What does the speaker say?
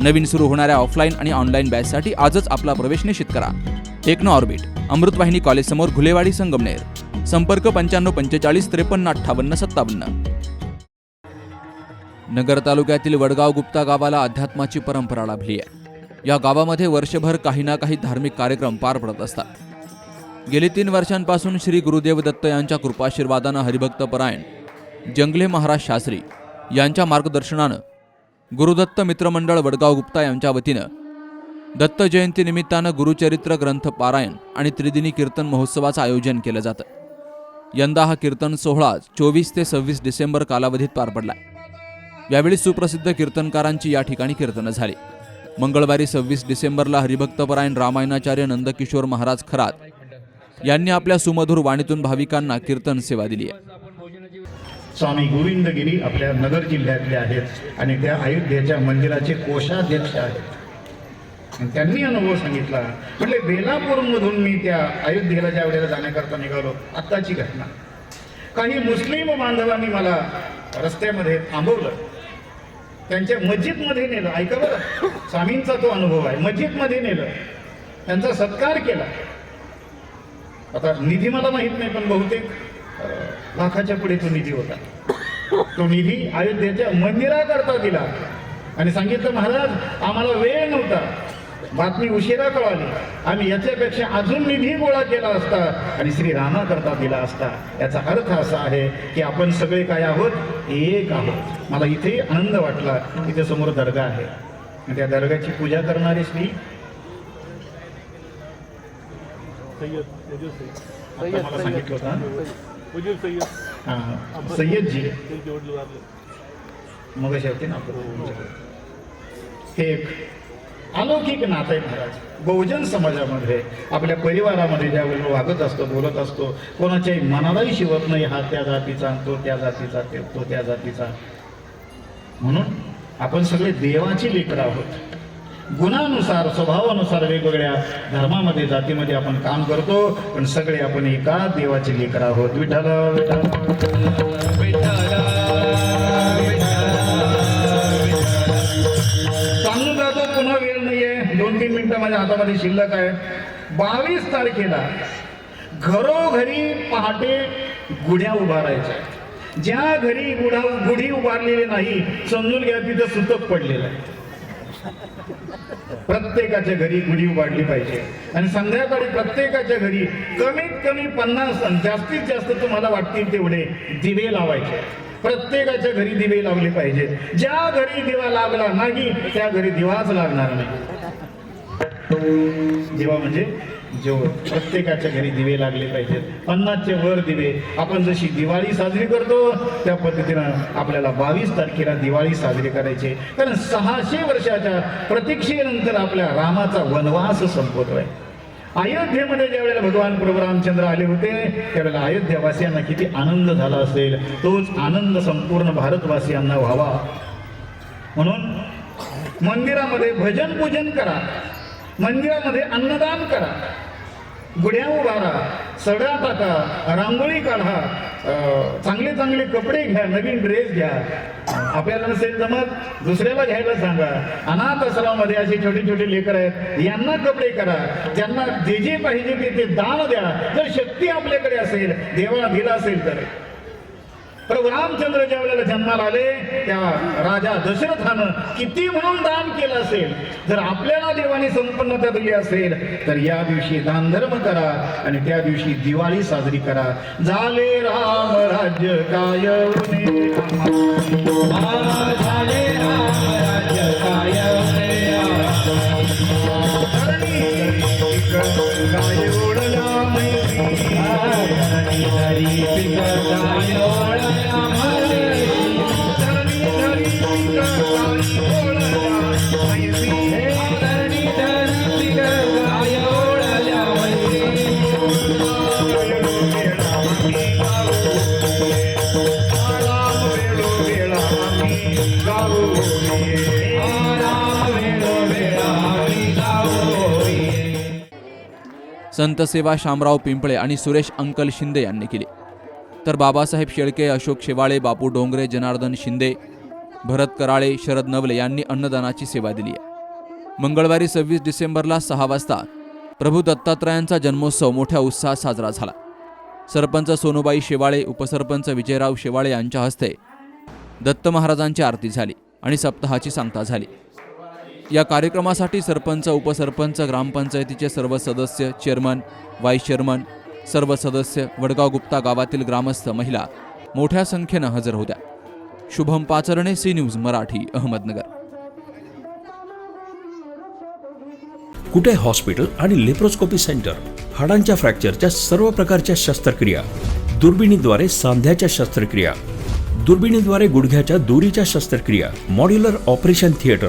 नवीन सुरू होणाऱ्या ऑफलाईन आणि ऑनलाईन बॅचसाठी आजच आपला प्रवेश निश्चित करा. टेक्नो ऑर्बिट अमृतवाहिनी कॉलेज समोर घुलेवाडी संगमनेर. संपर्क पंच्याण्णव पंचेचाळीस त्रेपन्न अठ्ठावन्न सत्तावन्न. नगर तालुक्यातील वडगाव गुप्ता गावाला अध्यात्माची परंपरा लाभली आहे. या गावामध्ये वर्षभर काही ना काही धार्मिक कार्यक्रम पार पडत असतात. गेली तीन वर्षांपासून श्री गुरुदेव दत्त यांच्या कृपाशीर्वादानं हरिभक्त परायण जंगले महाराज शास्त्री यांच्या मार्गदर्शनानं गुरुदत्त मित्रमंडळ वडगाव गुप्ता यांच्या वतीनं दत्त जयंतीनिमित्तानं गुरुचरित्र ग्रंथ पारायण आणि त्रिदिनी कीर्तन महोत्सवाचं आयोजन केलं जातं. यंदा हा कीर्तन सोहळा चोवीस ते सव्वीस डिसेंबर कालावधीत पार पडला यावेळी सुप्रसिद्ध कीर्तनकारांची या ठिकाणी कीर्तनं झाली. मंगळवारी सव्वीस डिसेंबरला हरिभक्तपरायण रामायणाचार्य नंदकिशोर महाराज खरात यांनी आपल्या सुमधुर वाणीतून भाविकांना कीर्तन सेवा दिली आहे. स्वामी गोविंदगिरी आपल्या नगर जिल्ह्यातले आहेत आणि त्या अयोध्येच्या मंदिराचे कोषाध्यक्ष आहेत. आणि त्यांनी अनुभव सांगितला. म्हटले बेलापूरमधून मी त्या अयोध्येला ज्या वेळेला जाण्याकरता निघालो आत्ताची घटना. काही मुस्लिम बांधवांनी मला रस्त्यामध्ये थांबवलं. त्यांच्या मस्जिदमध्ये नेलं. ऐका बरं. स्वामींचा तो अनुभव आहे. मस्जिदमध्ये नेलं. त्यांचा सत्कार केला. आता निधी मला माहीत नाही पण बहुतेक लाखाच्या पुढे तो निधी होता. तो निधी अयोध्येच्या मंदिराकरता दिला. आणि सांगितलं महाराज आम्हाला वेळ नव्हता. बातमी उशिरा कळाली. आम्ही याच्यापेक्षा अजून निधी गोळा केला असता आणि श्री रामाकरता दिला असता. याचा अर्थ असा आहे की आपण सगळे काय आहोत? एक आहोत. मला इथे आनंद वाटला. इथे समोर दर्गा आहे. आणि त्या दर्गाची पूजा करणारे मला सांगितलं होतं वजीर सय्यद. हा, सय्यदजी त्यांचे वडील वारले. मग होते ना हे एक अलौकिक नातं आहे महाराज. बहुजन समाजामध्ये आपल्या परिवारामध्ये ज्यावेळेला वागत असतो बोलत असतो कोणाच्याही मनालाही शिवत नाही हा त्या जातीचा तो त्या जातीचा तो त्या जातीचा. म्हणून आपण सगळे देवाची लेकरं आहोत. गुणानुसार स्वभावानुसार वेगवेगळ्या धर्मामध्ये जातीमध्ये आपण काम करतो. पण सगळे आपण एका देवाचे लेकर आहोत. विठाल सांगून जातो पुन्हा वेळ नाहीये. दोन तीन मिनिटं माझ्या हातामध्ये शिल्लक आहे. बावीस तारखेला घरोघरी पहाटे गुढ्या उभारायच्या ज्या घरी गुढा गुढी उभारलेली नाही समजून घ्या तिथं सुतक पडलेलं आहे. प्रत्येकाच्या घरी गुढी उभारली पाहिजे. आणि संध्याकाळी प्रत्येकाच्या घरी कमीत कमी पन्नास जास्तीत जास्त तुम्हाला वाटतील तेवढे दिवे लावायचे. प्रत्येकाच्या घरी दिवे लावले पाहिजेत ज्या घरी दिवा लागला नाही त्या घरी दिवाच लागणार नाही. दिवा म्हणजे जेवण प्रत्येकाच्या घरी दिवे लागले पाहिजेत पन्नासचे वर दिवे. आपण जशी दिवाळी साजरी करतो त्या पद्धतीनं आपल्याला बावीस तारखेला दिवाळी साजरी करायची. कारण सहाशे वर्षाच्या प्रतीक्षेनंतर आपल्या रामाचा वनवास संपवतोय अयोध्येमध्ये ज्या वेळेला भगवान प्रभू रामचंद्र आले होते त्यावेळेला अयोध्यावासियांना किती आनंद झाला असेल. तोच आनंद संपूर्ण भारतवासियांना व्हावा. म्हणून मंदिरामध्ये भजन पूजन करा. मंदिरामध्ये अन्नदान करा. गुढ्या उभारा सडा टाका. रांगोळी काढा. चांगले चांगले कपडे घ्या. नवीन ड्रेस घ्या. आपल्याला नसेल जमत दुसऱ्याला घ्यायला सांगा. अनाथ आश्रमामध्ये असे छोटे छोटे लेकर आहेत. यांना कपडे करा. ज्यांना जे जे पाहिजे ते ते दान द्या. जर शक्ती आपल्याकडे असेल देवाला दिला असेल तर. प्रभू रामचंद्र ज्या वेळेला जन्माला आले त्या राजा दशरथानं किती म्हणून दान केलं असेल? जर आपल्याला देवाने संपन्नता दिली असेल तर या दिवशी दान धर्म करा आणि त्या दिवशी दिवाळी साजरी करा. झाले राम राज्य काय झाले राम राज्य काय काय संतसेवा शामराव पिंपळे आणि सुरेश अंकल शिंदे यांनी केली. तर बाबासाहेब शेळके अशोक शेवाळे बापू डोंगरे जनार्दन शिंदे भरत कराळे शरद नवले यांनी अन्नदानाची सेवा दिली आहे. मंगळवारी सव्वीस डिसेंबरला सहा वाजता प्रभू दत्तात्रयांचा जन्मोत्सव मोठ्या उत्साहात साजरा झाला. सरपंच सोनूबाई शेवाळे उपसरपंच विजयराव शेवाळे यांच्या हस्ते दत्त महाराजांची आरती झाली आणि सप्ताहाची सांगता झाली. या कार्यक्रमासाठी सरपंच उपसरपंच ग्रामपंचायतीचे सर्व सदस्य चेअरमन व्हाईस चेअरमन सर्व सदस्य वडगाव गुप्ता गावातील ग्रामस्थ महिला मोठ्या संख्येनं हजर होत्या. Shubham Pacharne C news Marathi Ahmednagar. कुठे हॉस्पिटल आणि लेप्रोस्कोपी सेंटर? हाडांच्या फ्रॅक्चरच्या सर्व प्रकारच्या शस्त्रक्रिया. दुर्बिणीद्वारे सांध्याच्या शस्त्रक्रिया. दुर्बिणीद्वारे गुडघ्याच्या दोरीच्या शस्त्रक्रिया. Modular operation theatre.